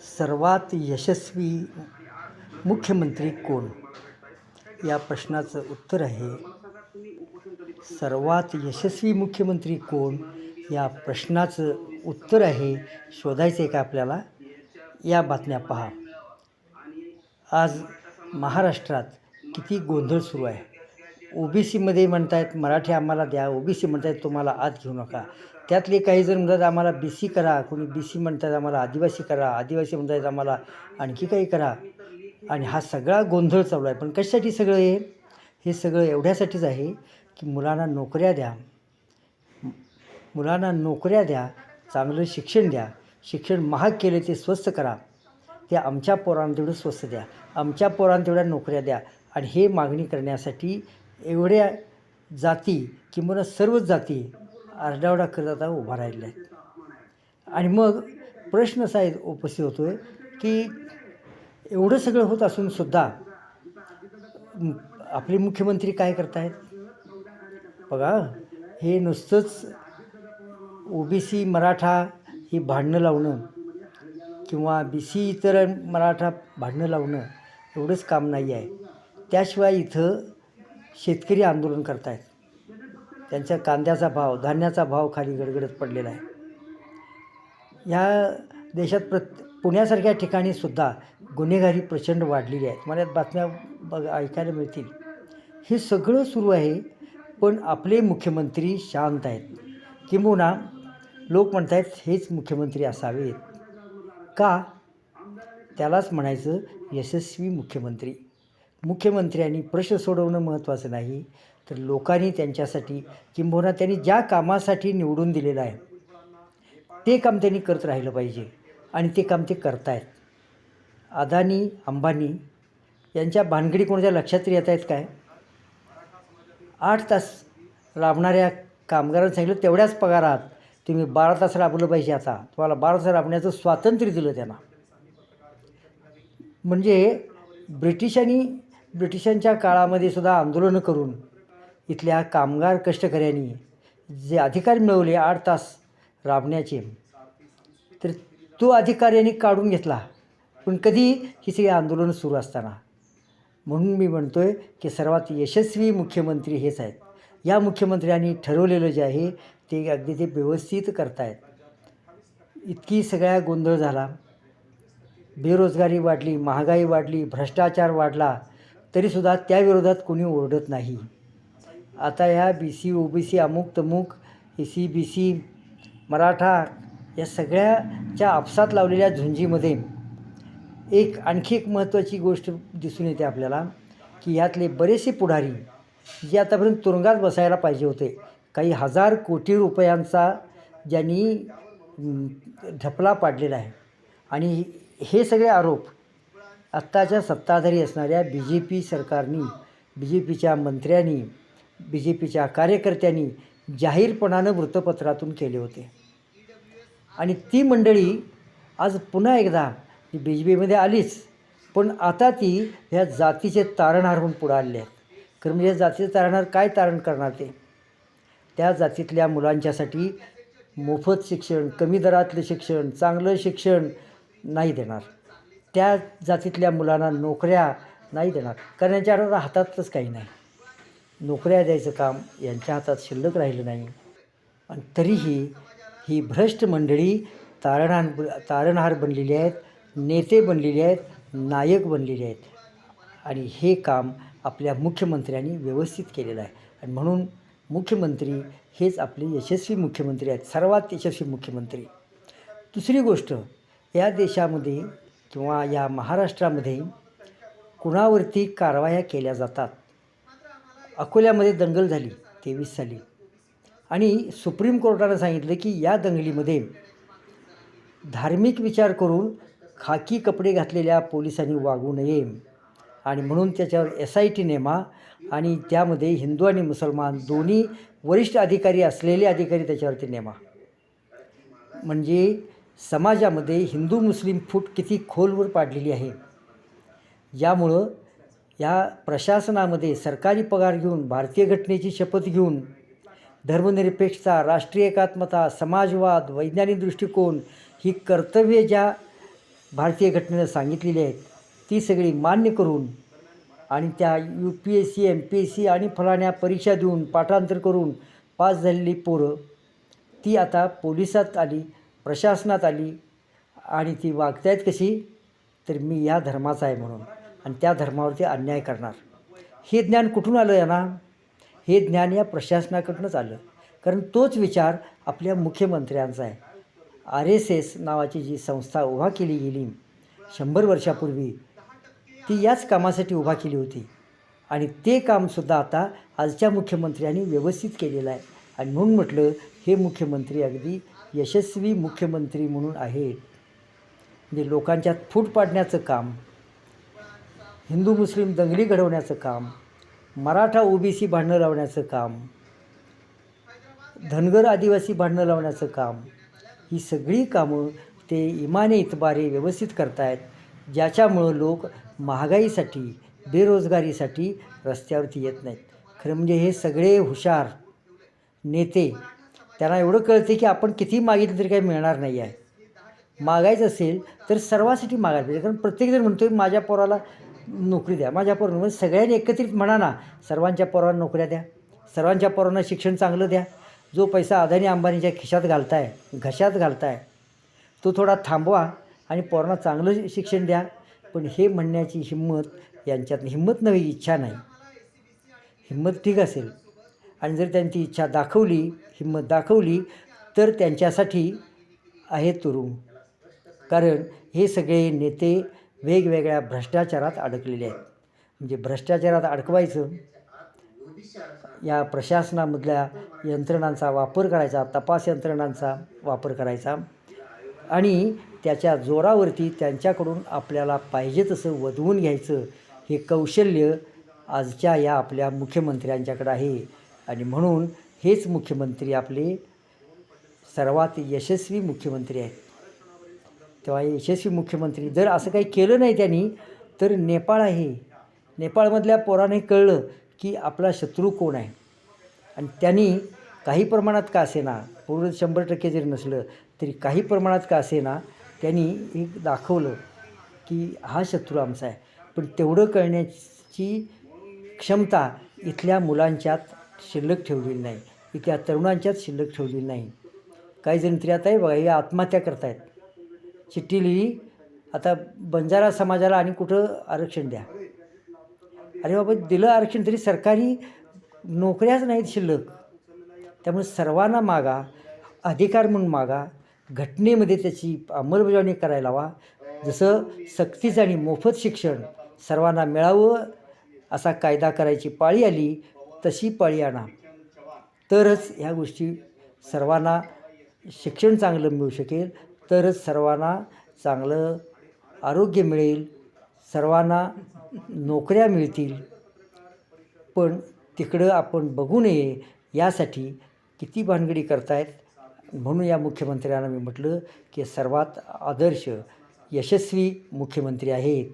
सर्वात यशस्वी मुख्यमंत्री कोण? या प्रश्नाचं उत्तर आहे सर्वात यशस्वी मुख्यमंत्री कोण? या प्रश्नाचं उत्तर आहे शोधायचं आहे का आपल्याला? या बातम्या पहा. आज महाराष्ट्रात किती गोंधळ सुरू आहे? ओ बी सीमध्ये म्हणतायत मराठी आम्हाला द्या ओ बी सी म्हणतायत तुम्हाला आत घेऊ नका. त्यातले काही जण म्हणतात आम्हाला बी सी करा कोणी बी सी म्हणतात आम्हाला आदिवासी करा आदिवासी म्हणतात आम्हाला आणखी काही करा. आणि हा सगळा गोंधळ चालू आहे. पण कशासाठी सगळं हे? हे सगळं एवढ्यासाठीच आहे की मुलांना नोकऱ्या द्या. मुलांना नोकऱ्या द्या चांगलं शिक्षण द्या. शिक्षण महाग केले ते स्वस्त करा. ते आमच्या पोरांना तेवढं स्वस्त द्या. आमच्या पोरांना तेवढ्या नोकऱ्या द्या. आणि हे मागणी करण्यासाठी एवढ्या जाती किंवा सर्वच जाती आरडाओरडा करत आता उभा राहिल्या आहेत आणि मग प्रश्न असा आहे उपस्थित होतो आहे की एवढं सगळं होत असून सुद्धा आपले मुख्यमंत्री काय करतायत? बघा हे नुसतंच ओ बी सी मराठा ही भांडणं लावणं किंवा बी सी इतर मराठा भांडणं लावणं एवढंच काम नाही आहे त्याशिवाय इथं शेतकरी आंदोलन करतायत. त्यांच्या कांद्याचा भाव धान्याचा भाव खाली गडगडत पडलेला आहे. ह्या देशात प्रत पुण्यासारख्या ठिकाणी सुद्धा गुन्हेगारी प्रचंड वाढलेली आहे. तुम्हाला बातम्या बघ ऐकायला मिळतील. हे सगळं सुरू आहे पण आपले मुख्यमंत्री शांत आहेत. किंबहुना लोक म्हणत आहेत हेच मुख्यमंत्री असावेत. का? त्यालाच म्हणायचं यशस्वी मुख्यमंत्री. मुख्यमंत्र्यांनी प्रश्न सोडवणं महत्त्वाचं नाही. तर लोकांनी त्यांच्यासाठी किंबहुना त्यांनी ज्या कामासाठी निवडून दिलेलं आहे ते काम त्यांनी करत राहिलं पाहिजे आणि ते काम ते करतायत. अदानी अंबानी यांच्या भानगडी कोणाच्या लक्षात तरी येत आहेत काय? आठ तास राबणाऱ्या कामगारांनी सांगितलं तेवढ्याच पगारात तुम्ही बारा तास राबवलं पाहिजे आता. तुम्हाला बारा तास राबण्याचं स्वातंत्र्य दिलं त्यांना. म्हणजे ब्रिटिशांनी ब्रिटिशांच्या काळामध्ये सुद्धा आंदोलनं करून इथल्या कामगार कष्टकऱ्यांनी जे अधिकार मिळवले आठ तास राबण्याचे तर तो अधिकार यांनी काढून घेतला. पण कधी ही सगळी आंदोलनं सुरू असताना? म्हणून मी म्हणतो आहे की सर्वात यशस्वी मुख्यमंत्री हेच आहेत. या मुख्यमंत्र्यांनी ठरवलेलं जे आहे ते अगदी ते व्यवस्थित करतायत. इतकी सगळ्या गोंधळ झाला. बेरोजगारी वाढली महागाई वाढली भ्रष्टाचार वाढला तरीसुद्धा त्याविरोधात कोणी ओरडत नाही. आता ह्या बी सी ओ बी सी अमुक तमुक A C B C Maratha या सगळ्याच्या आपसात लावलेल्या झुंजीमध्ये एक आणखी एक महत्त्वाची गोष्ट दिसून येते आपल्याला की यातले बरेचसे पुढारी जे आतापर्यंत तुरुंगात बसायला पाहिजे होते काही हजार कोटी रुपयांचा ज्यांनी ढपला पाडलेला आहे. आणि हे सगळे आरोप आत्ताच्या सत्ताधारी असणाऱ्या बी जे पी सरकारनी बी जे पीच्या मंत्र्यांनी बी जे पीच्या कार्यकर्त्यांनी जाहीरपणानं वृत्तपत्रातून केले होते. आणि ती मंडळी आज पुन्हा एकदा बी जे पीमध्ये आलीच पण आता ती ह्या जातीचे तारणहार म्हणून पुढं आले आहेत. कारण म्हणजे जातीचे तारणहार काय तारण करणार ते? त्या जातीतल्या मुलांच्यासाठी मोफत शिक्षण कमी दरातलं शिक्षण चांगलं शिक्षण नाही देणार. त्या जातीतल्या मुलांना नोकऱ्या नाही देणार. कारण यांच्या हातातच काही नाही. नोकऱ्या द्यायचं काम यांच्या हातात शिल्लक राहिलं नाही. आणि तरीही ही भ्रष्ट मंडळी तारणहार तारणहार बनलेली आहेत नेते बनलेले आहेत नायक बनलेले आहेत. आणि हे काम आपल्या मुख्यमंत्र्यांनी व्यवस्थित केलेलं आहे. आणि म्हणून मुख्यमंत्री हेच आपले यशस्वी मुख्यमंत्री आहेत सर्वात यशस्वी मुख्यमंत्री. दुसरी गोष्ट या देशामध्ये किंवा या महाराष्ट्रामध्ये कुणावरती कारवाया केल्या जातात? अकोल्यामध्ये दंगल झाली तेवीस साली. आणि सुप्रीम कोर्टानं सांगितलं की या दंगलीमध्ये धार्मिक विचार करून खाकी कपडे घातलेल्या पोलिसांनी वागू नये. आणि म्हणून त्याच्यावर एस आय टी नेमा आणि त्यामध्ये हिंदू आणि मुसलमान दोन्ही वरिष्ठ अधिकारी असलेले अधिकारी त्याच्यावरती नेमा. म्हणजे समाजामध्ये हिंदू मुस्लिम फूट किती खोलवर पाडलेली आहे. यामुळं या प्रशासनामध्ये सरकारी पगार घेऊन भारतीय घटनेची शपथ घेऊन धर्मनिरपेक्षता राष्ट्रीय एकात्मता समाजवाद वैज्ञानिक दृष्टिकोन ही कर्तव्ये ज्या भारतीय घटनेनं सांगितलेली आहेत ती सगळी मान्य करून आणि त्या U P S C M P S C आणि फलाण्या परीक्षा देऊन पाठांतर करून पास झालेली पोरं ती आता पोलिसात आली प्रशासनात आली आणि ती वागतायत कशी? तर मी या धर्माचा आहे म्हणून. आणि त्या धर्मावरती अन्याय करणार. हे ज्ञान कुठून आलं यांना? हे ज्ञान या प्रशासनाकडूनच आलं. कारण तोच विचार आपल्या मुख्यमंत्र्यांचा आहे. आर एस एस नावाची जी संस्था उभा केली गेली शंभर वर्षापूर्वी ती याच कामासाठी उभा केली होती. आणि ते कामसुद्धा आता आजच्या मुख्यमंत्र्यांनी व्यवस्थित केलेलं आहे. आणि म्हणून म्हटलं हे मुख्यमंत्री अगदी यशस्वी मुख्यमंत्री म्हणून आहेत म्हणजे लोकांच्यात फूट पाडण्याचं काम हिंदू मुस्लिम दंगली घडवण्याचं काम मराठा ओबीसी भांडणं लावण्याचं काम धनगर आदिवासी भांडणं लावण्याचं काम ही सगळी कामं ते इमाने इतबारे व्यवस्थित करतायत ज्याच्यामुळं लोक महागाईसाठी बेरोजगारीसाठी रस्त्यावरती येत नाहीत. खरं म्हणजे हे सगळे हुशार नेते त्यांना एवढं कळते की आपण किती मागितलं तरी काही मिळणार नाही आहे मागायचं असेल तर सर्वासाठी मागायला पाहिजे कारण प्रत्येकजण म्हणतो आहे माझ्या पोराला नोकरी द्या. माझ्या पोरांना म्हणजे सगळ्यांनी एकत्रित म्हणा ना सर्वांच्या पोरांना नोकऱ्या द्या. सर्वांच्या पोरांना शिक्षण चांगलं द्या. जो पैसा अदानी अंबानीच्या खिशात घालताय घशात घालताय तो थोडा थांबवा आणि पोरांना चांगलं शिक्षण द्या. पण हे म्हणण्याची हिंमत यांच्यात हिंमत नव्हे इच्छा नाही. हिंमत ठीक असेल. आणि जर त्यांची इच्छा दाखवली हिंमत दाखवली तर त्यांच्यासाठी आहे तुरुंग कारण हे सगळे नेते वेगवेगळ्या भ्रष्टाचारात अडकलेले आहेत. म्हणजे भ्रष्टाचारात अडकवायचं या प्रशासनामधल्या यंत्रणांचा वापर करायचा तपास यंत्रणांचा वापर करायचा आणि त्याच्या जोरावरती त्यांच्याकडून आपल्याला पाहिजे तसं वधवून घ्यायचं हे कौशल्य आजच्या या आपल्या मुख्यमंत्र्यांच्याकडं आहे. आणि म्हणून हेच मुख्यमंत्री आपले सर्वात यशस्वी मुख्यमंत्री आहेत. तेव्हा यशस्वी मुख्यमंत्री. जर असं काही केलं नाही त्यांनी तर नेपाळ आहे. नेपाळमधल्या पोराने कळलं की आपला शत्रू कोण आहे. आणि त्यांनी काही प्रमाणात का असेना पूर्ण शंभर टक्के जरी नसलं तरी काही प्रमाणात का असेना त्यांनी एक दाखवलं की हा शत्रू आमचा आहे. पण तेवढं कळण्याची क्षमता इथल्या मुलांच्यात शिल्लक ठेवलेली नाही. इथल्या तरुणांच्यात शिल्लक ठेवलेली नाही. काही जण तरी आता आहे बघा हे आत्महत्या करतायत. चिठ्ठी लिहिली आता बंजारा समाजाला आणि कुठं आरक्षण द्या. अरे बाबा दिलं आरक्षण तरी सरकारी नोकऱ्याच नाहीत शिल्लक. त्यामुळे सर्वांना मागा अधिकार म्हणून मागा घटनेमध्ये त्याची अंमलबजावणी करायला हवा जसं सक्तीचं आणि मोफत शिक्षण सर्वांना मिळावं असा कायदा करायची पाळी आली तशी पाळी आणा. तरच ह्या गोष्टी सर्वांना शिक्षण चांगलं मिळू शकेल. तरच सर्वांना चांगलं आरोग्य मिळेल. सर्वांना नोकऱ्या मिळतील. पण तिकडं आपण बघू नये यासाठी किती भानगडी करतायत. म्हणून या मुख्यमंत्र्यांना मी म्हटलं की सर्वात आदर्श यशस्वी मुख्यमंत्री आहेत.